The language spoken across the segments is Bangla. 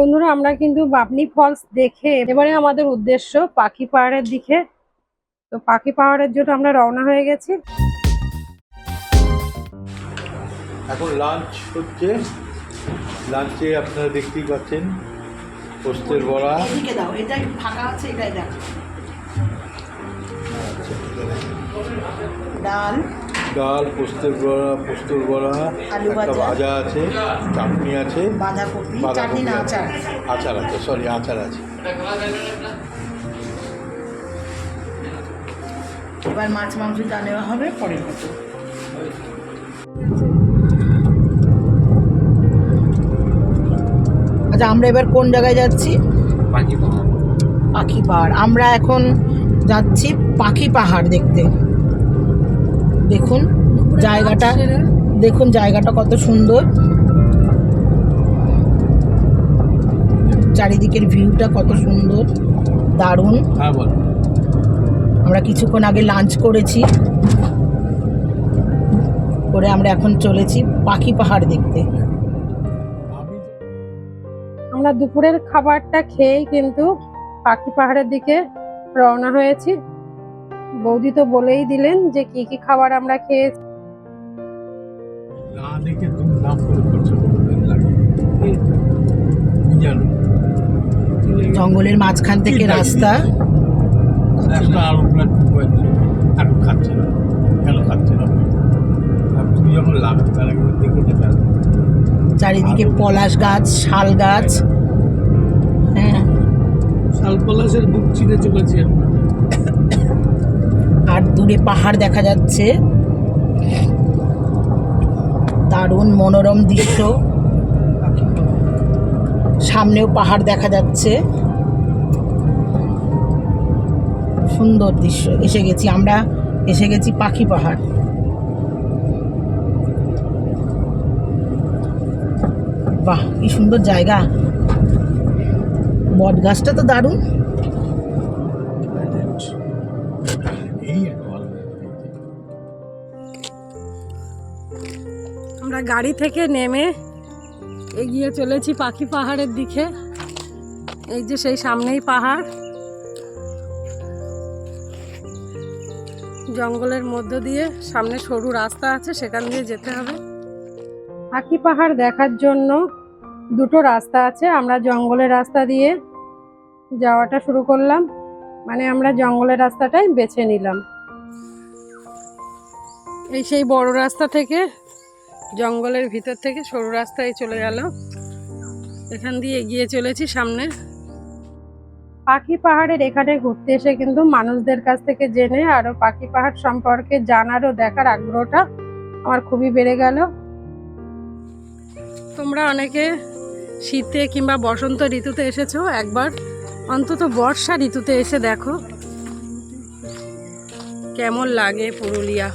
বন্ধুরা আমরা কিন্তু বাপনি ফলস দেখে এবারে আমাদের উদ্দেশ্য পাখি পাহাড়ের দিকে। তো পাখি পাহাড়ের জন্য আমরা রওনা হয়ে গেছি। এখন লাঞ্চ হচ্ছে। লাঞ্চে আপনারা দেখতেই পাচ্ছেন পোস্তের বড়া। এদিকে দাও এটা ফাঁকা আছে এটাই দাও ডাল। ডাল পোস্তের বড়া পোস্তর বড়া একটা ভাজা। আছে চাটনি আছে বাঁধাকপি বাঁধাকপি চাটনি না আছে। আচার। আচার আছে সরি আচার আছে। এবার মাছ মাংস যা নেওয়া হবে পরের মতো। আচ্ছা আমরা এবার কোন জায়গায় যাচ্ছি? পাখি পাহাড়। আমরা এখন যাচ্ছি পাখি পাহাড় দেখতে। দেখুন জায়গাটা দেখুন জায়গাটা কত সুন্দর। চারিদিকের ভিউটা কত সুন্দর দারুণ। হ্যাঁ আমরা কিছুক্ষণ আগে লাঞ্চ করেছি। করে আমরা এখন চলেছি পাখি পাহাড় দেখতে। আমরা দুপুরের খাবারটা খেয়েই কিন্তু পাখি পাহাড়ের দিকে রওনা হয়েছি। বৌদি তো বলেই দিলেন যে কি কি খাবার আমরা না দেখে নাম জানো। জঙ্গলের মাঝখান থেকে রাস্তা। একটা আলু প্লেট খাচ্ছে না কেন খাচ্ছে না? তুমি যখন লাগাতে তার আগে দেখে যেতে চারিদিকে পলাশ গাছ শাল গাছ। হ্যাঁ। শালপলাশের বুক চিনে চলেছি আমরা আর দূরে পাহাড় দেখা যাচ্ছে। দারুণ মনোরম দৃশ্য। সামনেও পাহাড় দেখা যাচ্ছে। সুন্দর দৃশ্য। এসে গেছি আমরা। এসে গেছি পাখি পাহাড়। বাহ, কি সুন্দর জায়গা। বট গাছটা তো দারুণ। আমরা গাড়ি থেকে নেমে এগিয়ে চলেছি পাখি পাহাড়ের দিকে। এই যে সেই সামনেই পাহাড়। জঙ্গলের মধ্য দিয়ে সামনে সরু রাস্তা আছে, সেখান দিয়ে যেতে হবে। পাখি পাহাড় দেখার জন্য দুটো রাস্তা আছে। আমরা জঙ্গলের রাস্তা দিয়ে যাওয়াটা শুরু করলাম। মানে আমরা জঙ্গলের রাস্তাটাই বেছে নিলাম। এই সেই বড় রাস্তা থেকে জঙ্গলের ভিতর থেকে সরু রাস্তায় চলে গেল। এখান দিয়ে এগিয়ে চলেছি সামনে। পাখি পাহাড়ের এখানে ঘুরতে এসে কিন্তু মানুষদের কাছ থেকে জেনে আরও পাখি পাহাড় সম্পর্কে জানার ও দেখার আগ্রহটা আমার খুবই বেড়ে গেল। তোমরা অনেকে শীতে কিংবা বসন্ত ঋতুতে এসেছ, একবার অন্তত বর্ষা ঋতুতে এসে দেখো। কেমন লাগে পুরুলিয়া?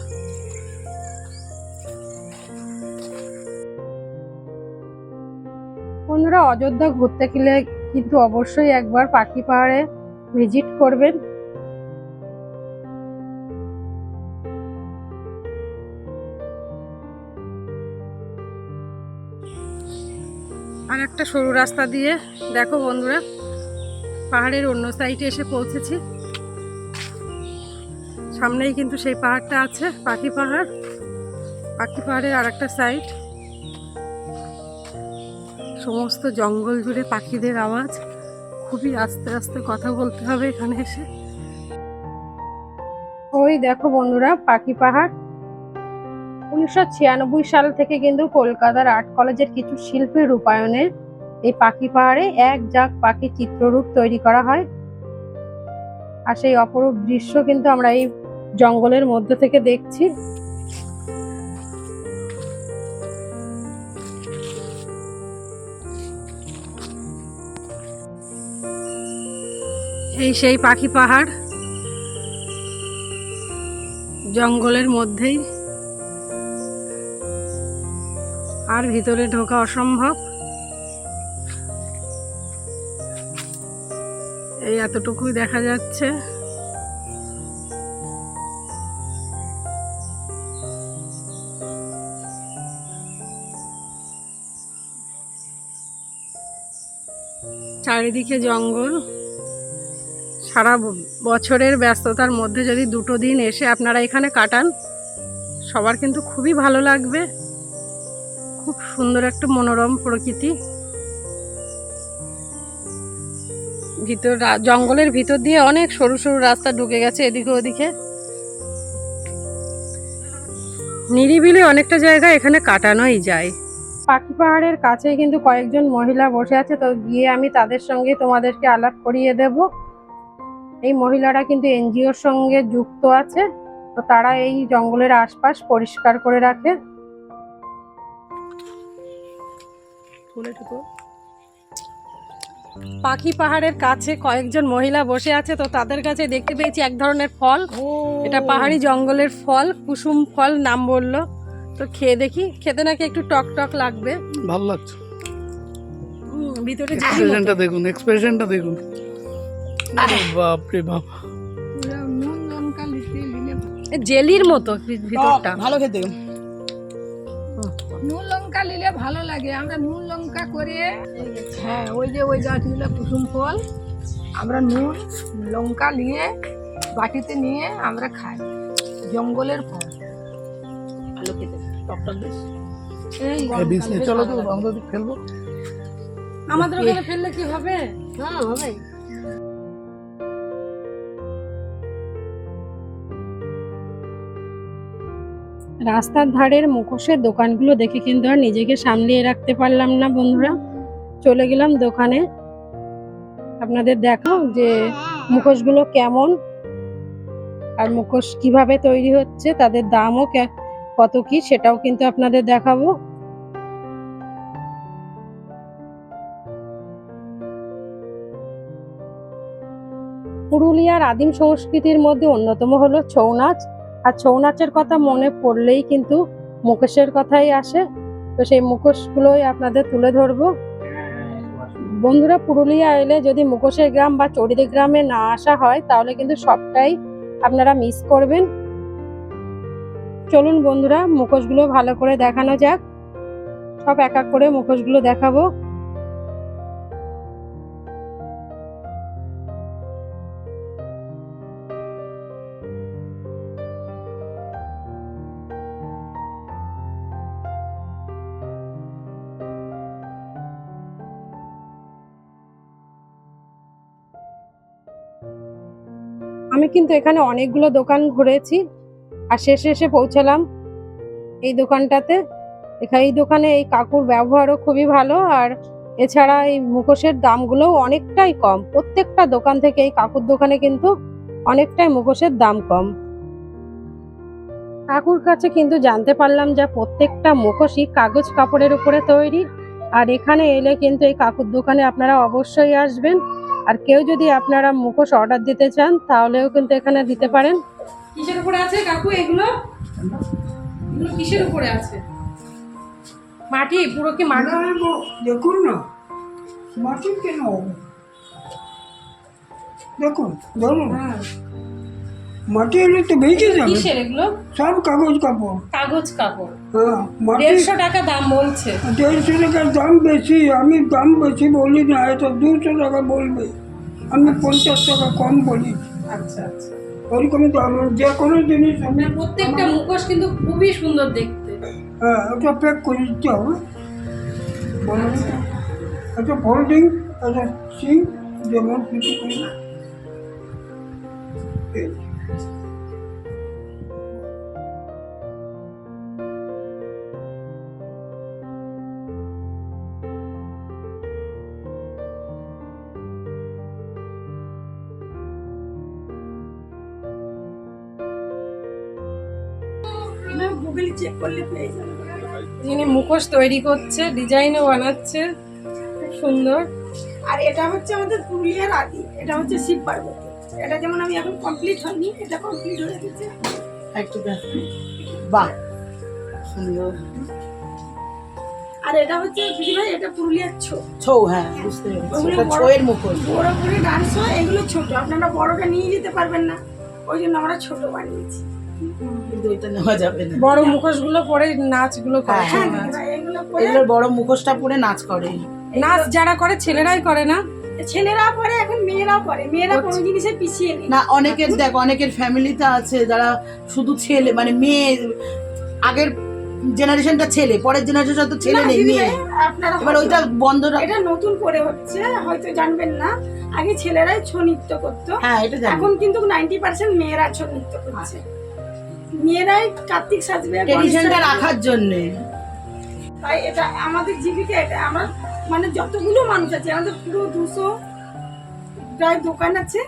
বন্ধুরা, অযোধ্যা ঘুরতে গেলে কিন্তু অবশ্যই একবার পাখি পাহাড়ে ভিজিট করবেন। আর একটা সরু রাস্তা দিয়ে, দেখো বন্ধুরা, পাহাড়ের অন্য সাইডে এসে পৌঁছেছি। সামনেই কিন্তু সেই পাহাড়টা আছে, পাখি পাহাড়। পাখি পাহাড়ের আর একটা সাইড সমস্ত জঙ্গল জুড়ে পাখিদের আওয়াজ। খুবই আস্তে আস্তে কথা বলতে হবে এখানে এসে। ওই দেখো বন্ধুরা, পাখি পাহাড়। উনিশশো ছিয়ানব্বই সাল থেকে কিন্তু কলকাতার আর্ট কলেজের কিছু শিল্পীর রূপায়ণে এই পাখি পাহাড়ে এক জাক পাখি চিত্ররূপ তৈরি করা হয়। আর সেই অপরূপ দৃশ্য কিন্তু আমরা এই জঙ্গলের মধ্যে থেকে দেখছি। এই সেই পাখি পাহাড়। জঙ্গলের মধ্যেই। আর ভিতরে ঢোকা অসম্ভব। এই এতটুকুই দেখা যাচ্ছে। চারিদিকে জঙ্গল। সারা বছরের ব্যস্ততার মধ্যে যদি দুটো দিন এসে আপনারা এখানে কাটান, সবার কিন্তু খুবই ভালো লাগবে। খুব সুন্দর একটা মনোরম প্রকৃতি। ভিতর জঙ্গলের ভিতর দিয়ে অনেক সরু সরু রাস্তা ঢুকে গেছে এদিকে ওদিকে। নিরিবিলি অনেকটা জায়গা এখানে কাটানোই যায়। পাখি পাহাড়ের কাছে কিন্তু কয়েকজন মহিলা বসে আছে, তো গিয়ে আমি তাদের সঙ্গে তোমাদেরকে আলাপ করিয়ে দেব। এই মহিলারা কিন্তু এনজিওর সঙ্গে যুক্ত আছে তো তারা এই জঙ্গলের আশপাশ পরিষ্কার করে রাখে। পাখি পাহাড়ের কাছে কয়েকজন মহিলা বসে আছে তো তাদের কাছে দেখতে পেয়েছি এক ধরনের ফল। এটা পাহাড়ি জঙ্গলের ফল কুসুম ফল নাম বলল। তো খেয়ে দেখি খেতে নাকি একটু টক টক লাগবে। ভালো লাগছে। ভিতরে দেখুন এক্সপ্রেশনটা দেখুন। আরে বাপ। রে বাপ এ জেলির মতো ভিতরটা। ভালো খেতে। নুন লঙ্কা নিলে ভালো লাগে। আমরা নুন লঙ্কা করে হ্যাঁ ওই যে ওই গাছগুলো কুসুম ফল আমরা নুন লঙ্কা নিয়ে বাটিতে নিয়ে আমরা খাই। জঙ্গলের ফল। ভালো খেতে। টকটা বেশ। চলো তো আমরা তো আমাদের ওখানে ফেললে কি হবে? হ্যাঁ হবে। রাস্তার ধারের মুখোশের দোকানগুলো দেখে কিন্তু আর নিজেকে সামলিয়ে রাখতে পারলাম না, বন্ধুরা। চলে গেলাম দোকানে। আপনাদের দেখাও যে মুখোশগুলো কেমন আর মুখোশ কীভাবে তৈরি হচ্ছে, তাদের দামও কত কি সেটাও কিন্তু আপনাদের দেখাবো। পুরুলিয়ার আদিম সংস্কৃতির মধ্যে অন্যতম হলো ছৌ নাচ। আর ছৌ নাচের কথা মনে পড়লেই কিন্তু মুখোশের কথাই আসে। তো সেই মুখোশগুলোই আপনাদের তুলে ধরবো। বন্ধুরা, পুরুলিয়া এলে যদি মুখোশের গ্রাম বা চরিদি গ্রামে না আসা হয়, তাহলে কিন্তু সবটাই আপনারা মিস করবেন। চলুন বন্ধুরা মুখোশগুলো ভালো করে দেখানো যাক। সব এক এক করে মুখোশগুলো দেখাবো। আমি কিন্তু এখানে অনেকগুলো দোকান ঘুরেছি আর শেষে এসে পৌঁছালাম এই দোকানটাতে। এখানে এই দোকানে এই কাকুর ব্যবহারও খুবই ভালো আর এছাড়া এই মুখোশের দামগুলোও অনেকটাই কম। প্রত্যেকটা দোকান থেকে এই কাকুর দোকানে কিন্তু অনেকটাই মুখোশের দাম কম। কাকুর কাছে কিন্তু জানতে পারলাম যে প্রত্যেকটা মুখোশই কাগজ কাপড়ের উপরে তৈরি। আর এখানে এলে কিন্তু এই কাকুর দোকানে আপনারা অবশ্যই আসবেন। আর কেউ যদি আপনারা মুখোশ অর্ডার দিতে চান তাহলেও কিন্তু এখানে দিতে পারেন। কিসের উপরে আছে কাকু এগুলো? এগুলো কিসের উপরে আছে? মাটি পুরো কি মাটি? দেখুন না। মাটি কেন দেখুন ধরুন। হ্যাঁ। মাটি এলে তো বেঁচে যাবে কিসের এগুলো? সব কাগজ কাপড়। কাগজ কাপড়। হ্যাঁ দেড়শো টাকা দাম বলছে। দেড়শো টাকার দাম বেশি আমি দাম বেশি বলি না এটা দুশো টাকা বলবে। আমি পঞ্চাশ টাকা কম বলি। আচ্ছা আচ্ছা। ওরকম দাম যে কোনো জিনিস আমি প্রত্যেকটা মুখোশ কিন্তু খুবই সুন্দর দেখতে। হ্যাঁ ওটা প্যাক করে দিতে হবে। একটা ফোল্ডিং একটা সিং যেমন কিছু করি এই। গুগল চেক করলে পেয়ে যাবে। যিনি মুখোশ তৈরি করছে ডিজাইনও বানাচ্ছে খুব সুন্দর। আর এটা হচ্ছে আমাদের পুরুলিয়ার আদি এটা হচ্ছে শিব পার্বতী। এটা যেমন আমি এখন কমপ্লিট হয়নি এটা কমপ্লিট হয়ে গেছে। একটু বাহ সুন্দর। আর এটা হচ্ছে দিদি ভাই এটা পুরুলিয়ার ছোট ছৌ হ্যাঁ বুঝতে ছৌয়ের মুখোশ বড় করে ডান্স হয় এগুলো ছোট। আপনারা বড়টা নিয়ে যেতে পারবেন না। ওই জন্য আমরা ছোট বানিয়েছি। বড় মুখোশগুলো পরে নাচগুলো করে। হ্যাঁ, হ্যাঁ এগুলো বড় মুখোশটা পরে নাচ করে। নাচ যারা করে ছেলেরাই করে না? ছেলেরা পরে এখন মেয়েরাও পরে। মেয়েরা কোনো জিনিসে পিছিয়ে নেই। না অনেকের দেখ অনেকের ফ্যামিলিতে আছে যারা শুধু ছেলে মানে মেয়ে আগের জেনারেশনটা ছেলে পরের জেনারেশন তো ছেলে নেই মেয়ে। এবার ওইটা বন্ধ এটা নতুন করে হচ্ছে হয়তো জানবেন না। আগে ছেলেরাই ছৌ নৃত্য করতো। হ্যাঁ এটা এখন কিন্তু নাইনটি পার্সেন্ট মেয়েরা ছৌ নৃত্য করছে। মেয়েরাই কার্তিক সাজবে ট্রেডিশনটা রাখার জন্যে। তাই এটা আমাদের জীবিকা এটা আমার মানে যতগুলো মানুষ আছে আমাদের পুরো দুশো প্রায় দোকান আছে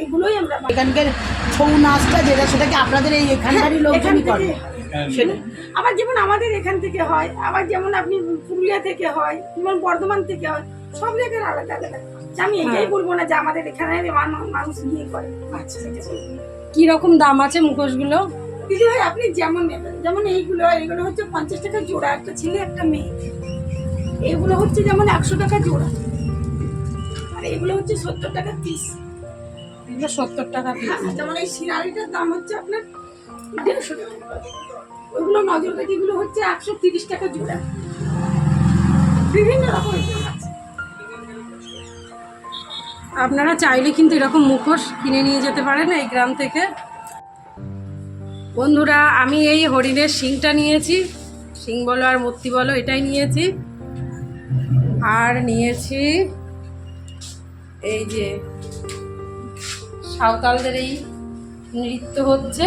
এইগুলোই আমরা এখানকার ছৌ নাচটা যেটা সেটাকে আপনাদের এই এখানকারই লোকজনই করে। আবার যেমন আমাদের এখান থেকে হয় আবার যেমন আপনি পুরুলিয়া থেকে হয় যেমন বর্ধমান থেকে হয় সব জায়গার আলাদা আলাদা। আমি এটাই বলব না যে আমাদের এখানে মানুষ বিয়ে করে। আচ্ছা সেটা কি রকম দাম আছে মুখোশগুলো? দিদি ভাই আপনি যেমন যেমন এইগুলো এইগুলো হচ্ছে পঞ্চাশ টাকা জোড়া একটা ছেলে একটা মেয়ে। এইগুলো হচ্ছে যেমন একশো টাকা জোড়া। আর এগুলো হচ্ছে সত্তর টাকা পিস এগুলো সত্তর টাকা পিস যেমন এই সিনারিটার দাম হচ্ছে আপনার দেড়শো টাকা। ওইগুলো নজরকাঠিগুলো হচ্ছে একশো তিরিশ টাকা জোড়া। বিভিন্ন রকমের আপনারা চাইলে কিন্তু এরকম মুখোশ কিনে নিয়ে যেতে পারেন এই গ্রাম থেকে। বন্ধুরা আমি এই হরিণের শিংটা নিয়েছি। শিং বলো আর মূর্তি বলো এটাই নিয়েছি। আর নিয়েছি এই যে সাঁওতালদের এই নৃত্য হচ্ছে।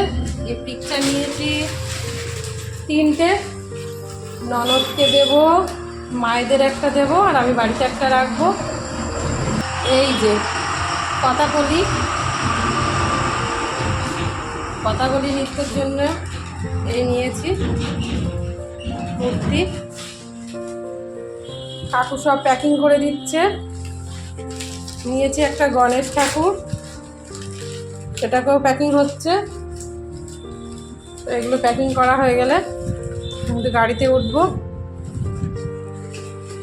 এই পিকচার নিয়েছি তিনটে। ননদকে দেব, মায়েদের একটা দেব, আর আমি বাড়িতে একটা রাখব। এই যে কথাকলি কথাকলি নৃত্যের জন্য এই নিয়েছি মূর্তি। কাকু সব প্যাকিং করে দিচ্ছে। নিয়েছি একটা গণেশ ঠাকুর। সেটাকেও প্যাকিং হচ্ছে। এগুলো প্যাকিং করা হয়ে গেলে কিন্তু গাড়িতে উঠবো।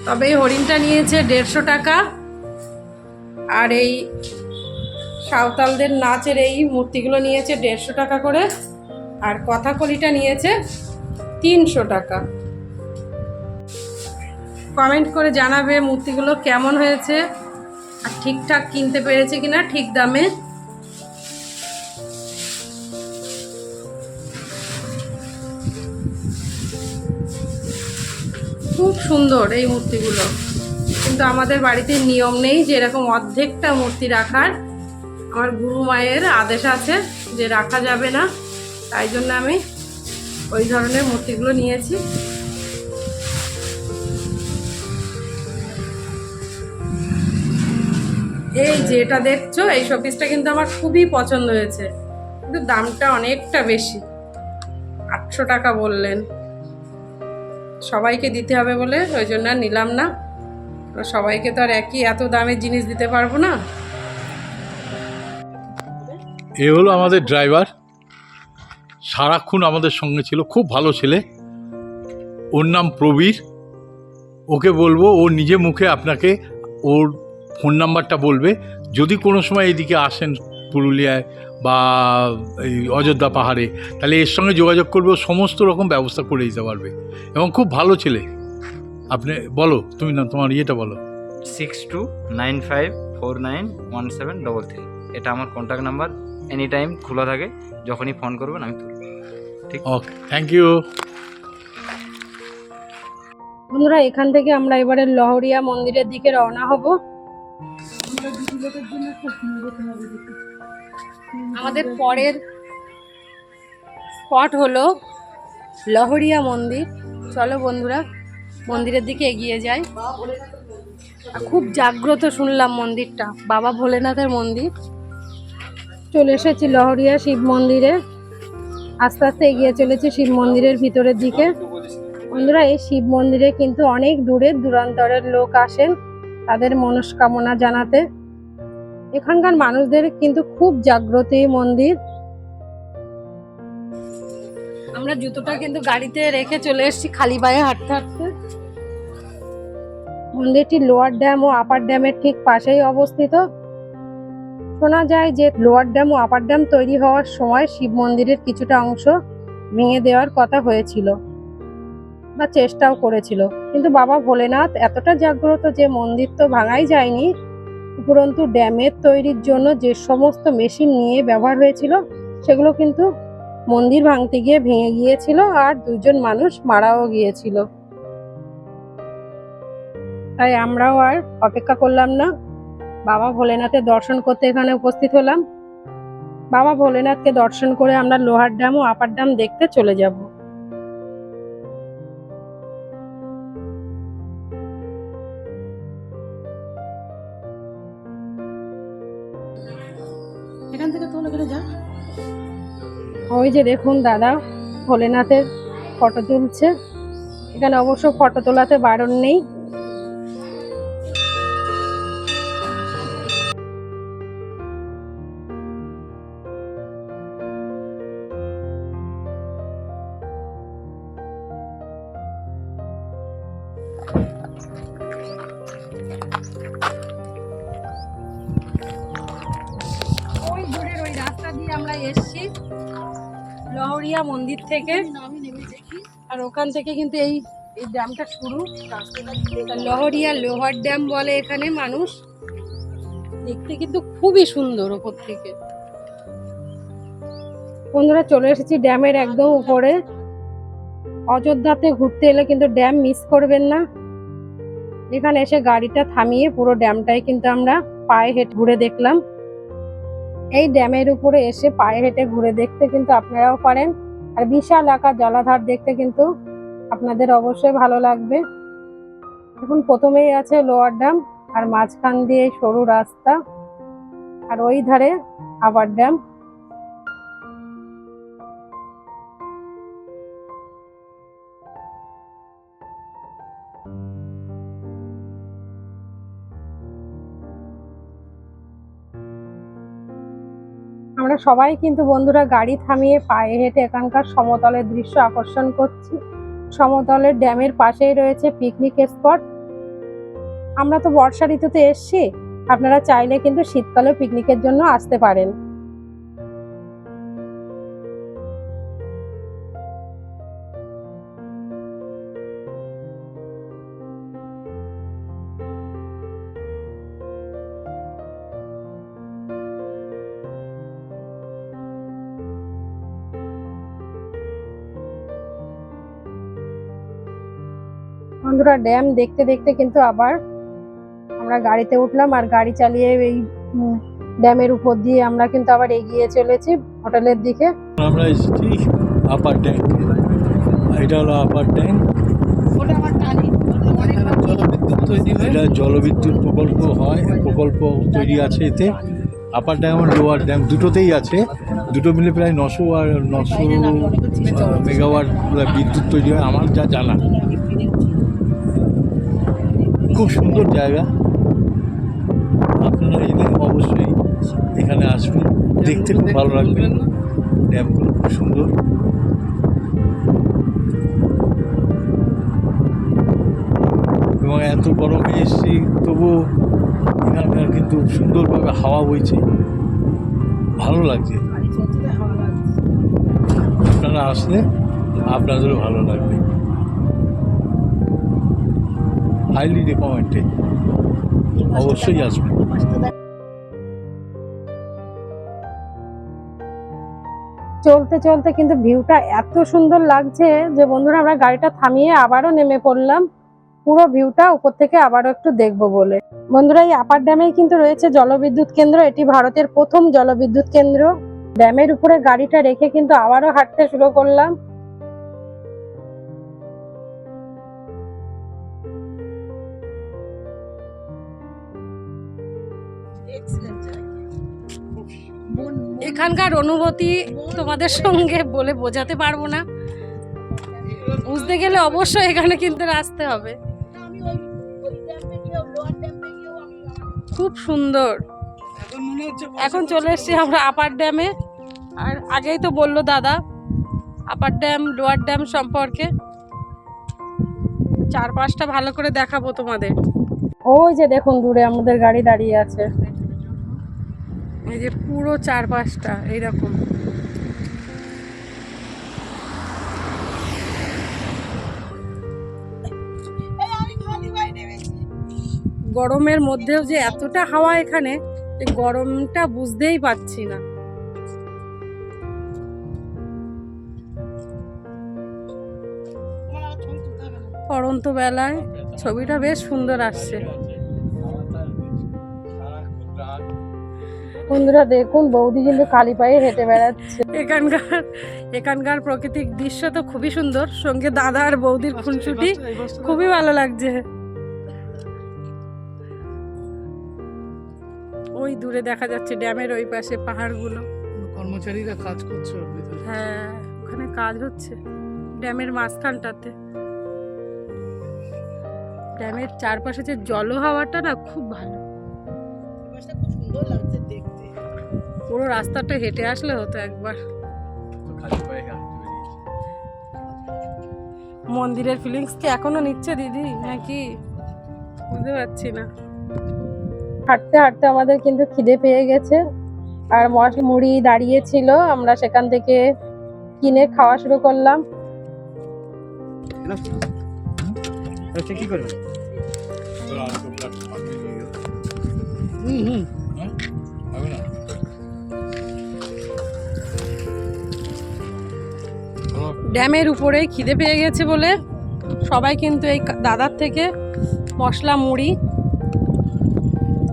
তবে এই হরিণটা নিয়েছে দেড়শো টাকা। আর এই সাঁওতালদের নাচের এই মূর্তিগুলো নিয়েছে দেড়শো টাকা করে। আর কথাকলিটা নিয়েছে তিনশো টাকা। কমেন্ট করে জানাবে মূর্তিগুলো কেমন হয়েছে আর ঠিকঠাক কিনতে পেরেছে কিনা ঠিক দামে। খুব সুন্দর এই মূর্তিগুলো। কিন্তু আমাদের বাড়িতে নিয়ম নেই যে এরকম অর্ধেকটা মূর্তি রাখার। আমার গুরু মায়ের আদেশ আছে যে রাখা যাবে না। তাই জন্য আমি ওই ধরনের মূর্তিগুলো নিয়েছি। এই যেটা দেখছ, এই শোপিসটা কিন্তু আমার খুবই পছন্দ হয়েছে। কিন্তু দামটা অনেকটা বেশি। আটশো টাকা বললেন। সবাইকে দিতে হবে বলে, ওই জন্য নিলাম না। সবাইকে তো আর একই এত দামের জিনিস দিতে পারব না। এ হলো আমাদের ড্রাইভার সারাক্ষণ আমাদের সঙ্গে ছিল, খুব ভালো ছেলে। ওর নাম প্রবীর। ওকে বলব, ও নিজে মুখে আপনাকে ওর ফোন নাম্বারটা বলবে। যদি কোনো সময় এদিকে আসেন পুরুলিয়ায় বা এই অযোধ্যা পাহাড়ে তাহলে এর সঙ্গে যোগাযোগ করবে সমস্ত রকম ব্যবস্থা করে দিতে পারবে। এবং খুব ভালো ছেলে। আপনি বলো তুমি না তোমার ইয়েটা বলো। Six two nine five four nine one seven double three এটা আমার কন্ট্যাক্ট নাম্বার এনি টাইম খোলা থাকে যখনই ফোন করবেন আমি তুলব ঠিক? ওকে থ্যাংক ইউ বন্ধুরা এখান থেকে আমরা এবারে লহরিয়া মন্দিরের দিকে রওনা হব। আমাদের পরের স্পট হলো লহরিয়া মন্দির। চলো বন্ধুরা, মন্দিরের দিকে এগিয়ে যাই। খুব জাগ্রত শুনলাম মন্দিরটা, বাবা ভোলেনাথের মন্দির। চলে এসেছি লহরিয়া শিব মন্দিরে। আস্তে আস্তে এগিয়ে চলেছি শিব মন্দিরের ভিতরের দিকে। বন্ধুরা, এই শিব মন্দিরে কিন্তু অনেক দূরের দূরান্তরের লোক আসেন তাদের মনস্কামনা জানাতে। এখানকার মানুষদের কিন্তু খুব জাগ্রত এই মন্দির। আমরা জুতোটা কিন্তু গাড়িতে রেখে চলে এসেছি, খালি পায়ে হাঁটতে হাঁটতে। মন্দিরটি লোয়ার ড্যাম ও আপার ড্যামের ঠিক পাশেই অবস্থিত। শোনা যায় যে লোয়ার ড্যাম ও আপার ড্যাম তৈরি হওয়ার সময় শিব মন্দিরের কিছুটা অংশ ভেঙে দেওয়ার কথা হয়েছিল বা চেষ্টাও করেছিল। কিন্তু বাবা ভোলেনাথ এতটা জাগ্রত যে মন্দির তো ভাঙাই যায়নি উপরন্তু ড্যামের তৈরির জন্য যে সমস্ত মেশিন নিয়ে ব্যবহার হয়েছিল, সেগুলো কিন্তু মন্দির ভাঙতে গিয়ে ভেঙে গিয়েছিল আর দুজন মানুষ মারাও গিয়েছিল। তাই আমরাও আর অপেক্ষা করলাম না। বাবা ভোলেনাথের দর্শন করতে এখানে উপস্থিত হলাম। বাবা ভোলেনাথকে দর্শন করে আমরা লোহার ড্যাম ও আপার ড্যাম দেখতে চলে যাব। ওই যে দেখুন দাদা, ভোলেনাথের ফটো তুলছে। এখানে অবশ্য ফটো তোলাতে বারণ নেই। ওই ওই রাস্তা দিয়ে আমরা এসেছি। লহরিয়া মন্দির থেকে। আর ওখান থেকে কিন্তু এই এই ড্যামটা শুরু। লহরিয়া লোহার ড্যাম বলে এখানে মানুষ। দেখতে কিন্তু খুবই সুন্দর ওপর থেকে। বন্ধুরা, চলে এসেছি ড্যামের একদম উপরে। অযোধ্যাতে ঘুরতে এলে কিন্তু ড্যাম মিস করবেন না। এখানে এসে গাড়িটা থামিয়ে পুরো ড্যামটাই কিন্তু আমরা পায়ে হেঁটে ঘুরে দেখলাম। এই ড্যামের উপরে এসে পায়ে হেঁটে ঘুরে দেখতে কিন্তু আপনারাও পারেন। আর বিশাল আকার জলাধার দেখতে কিন্তু আপনাদের অবশ্যই ভালো লাগবে। এখন প্রথমেই আছে লোয়ার ড্যাম আর মাঝখান দিয়ে সরু রাস্তা। আর ওই ধারে আবার ড্যাম। সবাই কিন্তু বন্ধুরা গাড়ি থামিয়ে পায়ে হেঁটে এখানকার সমতলের দৃশ্য আকর্ষণ করছি। সমতলের ড্যামের পাশেই রয়েছে পিকনিক স্পট আমরা তো বর্ষা ঋতুতে এসছি, আপনারা চাইলে কিন্তু শীতকালে পিকনিকের জন্য আসতে পারেন। বন্ধুরা ড্যাম দেখতে দেখতে কিন্তু আবার আমরা গাড়িতে উঠলাম আর গাড়ি চালিয়ে এই ড্যামের উপর দিয়ে আমরা কিন্তু আবার এগিয়ে চলেছি হোটেলের দিকে। আমরা এসেছি আপার ট্যাঙ্ক এটা হলো আপার হয় এটা জলবিদ্যুৎ প্রকল্প হয় প্রকল্প তৈরি আছে এতে। আপার ড্যাম আর লোয়ার ড্যাম দুটোতেই আছে। দুটো মিলে প্রায় নশো আর নশো মেগাওয়াট বিদ্যুৎ তৈরি হয়। আমার যা জানা। খুব সুন্দর জায়গা। আপনারা এলে অবশ্যই এখানে আসবেন দেখতে খুব ভালো লাগবে। ড্যামগুলো খুব সুন্দর। এবং এত গরমে এসেছি তবুও এখানকার কিন্তু সুন্দরভাবে হাওয়া বইছে। ভালো লাগছে। আপনারা আসলে আপনাদেরও ভালো লাগবে। হাইলি রেকমেন্ডেড অবশ্যই আসবেন চলতে চলতে কিন্তু ভিউটা এত সুন্দর লাগছে যে বন্ধুরা, আমরা গাড়িটা থামিয়ে আবারও নেমে পড়লাম। পুরো ভিউটা উপর থেকে আবারও একটু দেখব বলে। বন্ধুরা, এই আপার ড্যামেই কিন্তু রয়েছে জলবিদ্যুৎ কেন্দ্র। এটি ভারতের প্রথম জলবিদ্যুৎ কেন্দ্র। ড্যামের উপরে গাড়িটা রেখে কিন্তু আবারও হাঁটতে শুরু করলাম। এখানকার অনুভূতি তোমাদের সঙ্গে বলে বোঝাতে পারব না। বুঝতে গেলে অবশ্যই এখানে কিন্তু আসতে হবে। খুব সুন্দর। এখন চলে এসেছি আমরা আপার ড্যামে আর আগেই তো বলল দাদা আপার ড্যাম লোয়ার ড্যাম সম্পর্কে। চার পাঁচটা ভালো করে দেখাবো তোমাদের। ওই যে দেখুন দূরে আমাদের গাড়ি দাঁড়িয়ে আছে। এই যে পুরো চার পাঁচটা এইরকম গরমের মধ্যেও যে এতটা হাওয়া এখানে গরমটা বুঝতেই পারছি না। পরন্ত বেলায় ছবিটা বেশ সুন্দর আসছে। বন্ধুরা দেখুন বৌদি কিন্তু খালি পায়ে হেঁটে বেড়াচ্ছে। এখানকার এখানকার প্রাকৃতিক দৃশ্য তো খুবই সুন্দর। সঙ্গে দাদা আর বৌদির খুনসুটি খুবই ভালো লাগছে। ওই দূরে দেখা যাচ্ছে ড্যামের ওই পাশে পাহাড়গুলো। কর্মচারীরা কাজ করছে হ্যাঁ ওখানে কাজ হচ্ছে ড্যামের মাঝখানটাতে। ড্যামের চারপাশে যে জল হাওয়াটা না খুব ভালো। খুব সুন্দর লাগছে দেখতে। পুরো রাস্তাটা হেঁটে আসলে হতো একবার। মন্দিরের ফিলিংস কি এখনও নিচ্ছে দিদি নাকি? বুঝতে পারছি না। হাঁটতে হাঁটতে আমাদের কিন্তু খিদে পেয়ে গেছে। আর মশ মুড়ি দাঁড়িয়েছিল আমরা সেখান থেকে কিনে খাওয়া শুরু করলাম। complete হয়ে গেল। হুম হুম। ড্যামের উপরে খিদে পেয়ে গেছে বলে সবাই কিন্তু এই দাদার থেকে মশলা, মুড়ি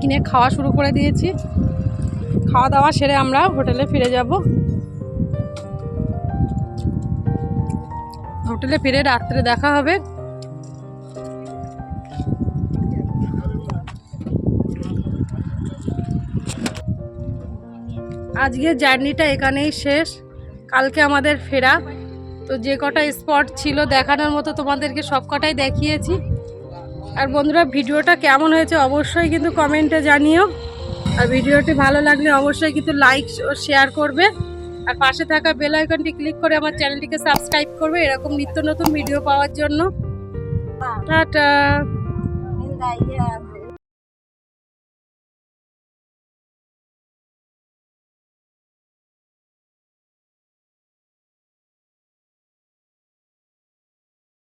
কিনে খাওয়া শুরু করে দিয়েছি। খাওয়া দাওয়া সেরে আমরা হোটেলে ফিরে যাব। হোটেলে ফিরে রাত্রে দেখা হবে। আজকের জার্নিটা এখানেই শেষ। কালকে আমাদের ফেরা। তো যে কটা স্পট ছিল দেখানোর মতো তোমাদেরকে সব কটাই দেখিয়েছি। আর বন্ধুরা ভিডিওটা কেমন হয়েছে অবশ্যই কিন্তু কমেন্টে জানিও। আর ভিডিওটি ভালো লাগলে অবশ্যই কিন্তু লাইক ও শেয়ার করবে। আর পাশে থাকা বেল আইকনটি ক্লিক করে আমার চ্যানেলটিকে সাবস্ক্রাইব করবে এরকম নিত্য নতুন ভিডিও পাওয়ার জন্য। টাটা।